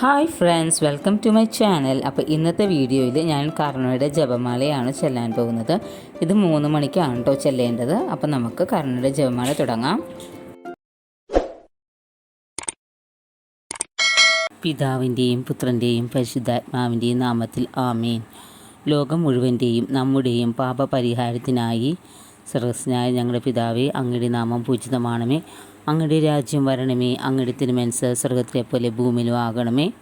Hi friends welcome to my channel. അപ്പോൾ ഇന്നത്തെ വീഡിയോയിൽ ഞാൻ കർണയുടെ ജപമാലയാണ് ചെല്ലാൻ പോകുന്നത്. ഇത് മൂന്ന് മണിക്കാണ് കേട്ടോ ചെല്ലേണ്ടത്. അപ്പോൾ നമുക്ക് കർണയുടെ ജപമാല തുടങ്ങാം. പിതാവിന്റെയും പുത്രന്റെയും പരിശുദ്ധാത്മാവിന്റെയും നാമത്തിൽ ആമീൻ. ലോകം മുഴുവന്റെയും നമ്മുടെയും പാപപരിഹാരത്തിനായി സർവസ്നായ ഞങ്ങളുടെ പിതാവേ അങ്ങയുടെ നാമം പൂജിതമാണമേ. അങ്ങയുടെ രാജ്യം വരണമേ അങ്ങയുടെ തിരുമനസ് സ്വർഗത്തിലെ പോലെ ഭൂമിയിലും ആകണമേ.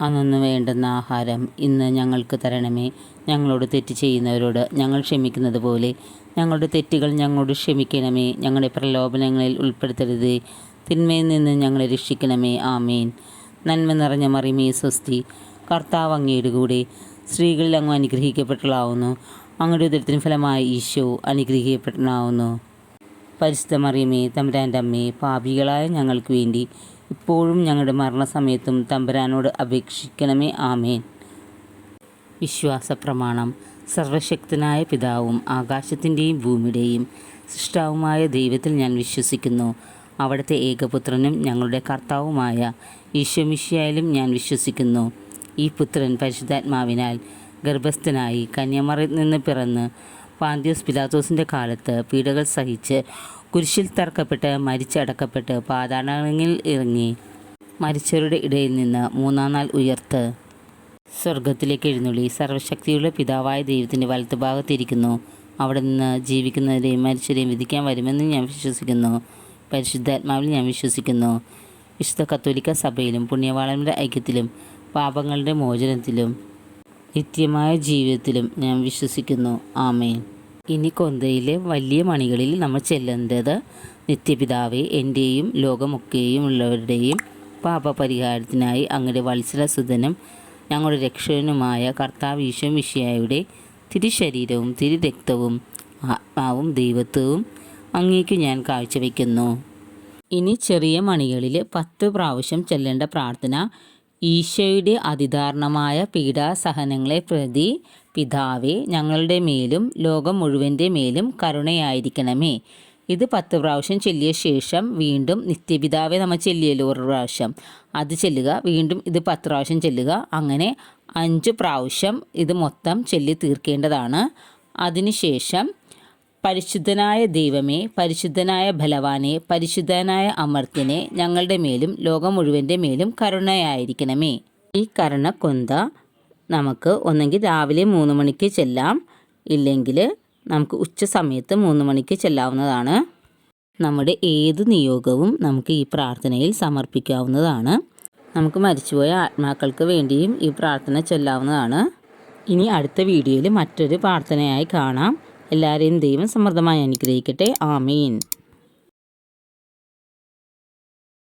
അന്നൊന്ന് വേണ്ടുന്ന ആഹാരം ഇന്ന് ഞങ്ങൾക്ക് തരണമേ. ഞങ്ങളോട് തെറ്റ് ചെയ്യുന്നവരോട് ഞങ്ങൾ ക്ഷമിക്കുന്നത് പോലെ ഞങ്ങളുടെ തെറ്റുകൾ ഞങ്ങളോട് ക്ഷമിക്കണമേ. ഞങ്ങളുടെ പ്രലോഭനങ്ങളിൽ ഉൾപ്പെടുത്തരുത്. തിന്മയിൽ നിന്ന് ഞങ്ങളെ രക്ഷിക്കണമേ. ആമേൻ. നന്മ നിറഞ്ഞ മറിമേ സ്വസ്തി. കർത്താവ് അങ്ങയുടെ കൂടെ സ്ത്രീകളിൽ അങ്ങ് അനുഗ്രഹിക്കപ്പെട്ടളാവുന്നു അങ്ങയുടെ ഉദരത്തിന് ഫലമായി ഈശോ അനുഗ്രഹിക്കപ്പെട്ടതാവുന്നു പരിശുദ്ധ മറിയമേ തമ്പുരാന്റെ അമ്മേ പാപികളായ ഞങ്ങൾക്ക് വേണ്ടി ഇപ്പോഴും ഞങ്ങളുടെ മരണസമയത്തും തമ്പുരാനോട് അപേക്ഷിക്കണമേ ആമേൻ. വിശ്വാസ പ്രമാണം സർവശക്തനായ പിതാവും ആകാശത്തിന്റെയും ഭൂമിയുടെയും സൃഷ്ടാവുമായ ദൈവത്തിൽ ഞാൻ വിശ്വസിക്കുന്നു. അവിടുത്തെ ഏകപുത്രനും ഞങ്ങളുടെ കർത്താവുമായ ഈശ്വമിഷ്യായാലും ഞാൻ വിശ്വസിക്കുന്നു. ഈ പുത്രൻ പരിശുദ്ധാത്മാവിനാൽ ഗർഭസ്ഥനായി കന്യാമറിൽ നിന്ന് പിറന്ന് പാന്തിയോസ് പിലാത്തോസിന്റെ കാലത്ത് പീഡകൾ സഹിച്ച് കുരിശിൽ തറക്കപ്പെട്ട് മരിച്ചടക്കപ്പെട്ട് പാതാളങ്ങളിൽ ഇറങ്ങി മരിച്ചവരുടെ ഇടയിൽ നിന്ന് മൂന്നാം നാൾ ഉയർത്ത്. സ്വർഗത്തിലേക്ക് എഴുന്നള്ളി. സർവശക്തിയുള്ള പിതാവായ ദൈവത്തിന്റെ വലത്തുഭാഗത്തിരിക്കുന്നു. അവിടെ നിന്ന് ജീവിക്കുന്നവരെയും മരിച്ചവരെയും വിധിക്കാൻ വരുമെന്ന് ഞാൻ വിശ്വസിക്കുന്നു. പരിശുദ്ധാത്മാവിൽ ഞാൻ വിശ്വസിക്കുന്നു. വിശുദ്ധ കത്തോലിക്ക സഭയിലും പുണ്യവാളന്മാരുടെ ഐക്യത്തിലും പാപങ്ങളുടെ മോചനത്തിലും നിത്യമായ ജീവിതത്തിലും ഞാൻ വിശ്വസിക്കുന്നു. ആമേൻ. ഇനി കൊന്തയിലെ വലിയ മണികളിൽ നമ്മൾ ചെല്ലേണ്ടത് നിത്യപിതാവെ എന്റെയും ലോകമൊക്കെയും ഉള്ളവരുടെയും പാപപരിഹാരത്തിനായി അങ്ങയുടെ വത്സരസുതനും ഞങ്ങളുടെ രക്ഷകനുമായ കർത്താവ് ഈശോ മിഷിയായുടെ തിരുശരീരവും തിരുരക്തവും ആത്മാവും ദൈവത്വവും അങ്ങേക്ക് ഞാൻ കാഴ്ചവെക്കുന്നു. ഇനി ചെറിയ മണികളിൽ പത്ത് പ്രാവശ്യം ചെല്ലേണ്ട പ്രാർത്ഥന ഈശോയുടെ അതിദാരണമായ പീഡാസഹനങ്ങളെ പ്രതി പിതാവെ ഞങ്ങളുടെ മേലും ലോകം മുഴുവന്റെ മേലും കരുണയായിരിക്കണമേ. ഇത് പത്ത് പ്രാവശ്യം ചൊല്ലിയ ശേഷം വീണ്ടും നിത്യപിതാവെ നമ്മൾ ചെല്ലിയല്ലോ ഒരു പ്രാവശ്യം. അത് ചെല്ലുക വീണ്ടും ഇത് പത്ത് പ്രാവശ്യം ചെല്ലുക. അങ്ങനെ അഞ്ച് പ്രാവശ്യം ഇത് മൊത്തം ചൊല്ലി തീർക്കേണ്ടതാണ് അതിനുശേഷം പരിശുദ്ധനായ ദൈവമേ പരിശുദ്ധനായ ബലവാനെ പരിശുദ്ധനായ അമർത്യനെ ഞങ്ങളുടെ മേലും ലോകം മുഴുവന്റെ മേലും കരുണയായിരിക്കണമേ. ഈ കരുണ കൊന്ത നമുക്ക് ഒന്നെങ്കിൽ രാവിലെ മൂന്ന് മണിക്ക് ചെല്ലാം ഇല്ലെങ്കിൽ നമുക്ക് ഉച്ച സമയത്ത് മൂന്ന് മണിക്ക് ചെല്ലാവുന്നതാണ്. നമ്മുടെ ഏത് നിയോഗവും നമുക്ക് ഈ പ്രാർത്ഥനയിൽ സമർപ്പിക്കാവുന്നതാണ്. നമുക്ക് മരിച്ചുപോയ ആത്മാക്കൾക്ക് വേണ്ടിയും ഈ പ്രാർത്ഥന ചൊല്ലാവുന്നതാണ്. ഇനി അടുത്ത വീഡിയോയിൽ മറ്റൊരു പ്രാർത്ഥനയായി കാണാം. എല്ലാവരെയും ദൈവം സമൃദ്ധമായി അനുഗ്രഹിക്കട്ടെ. ആമീൻ.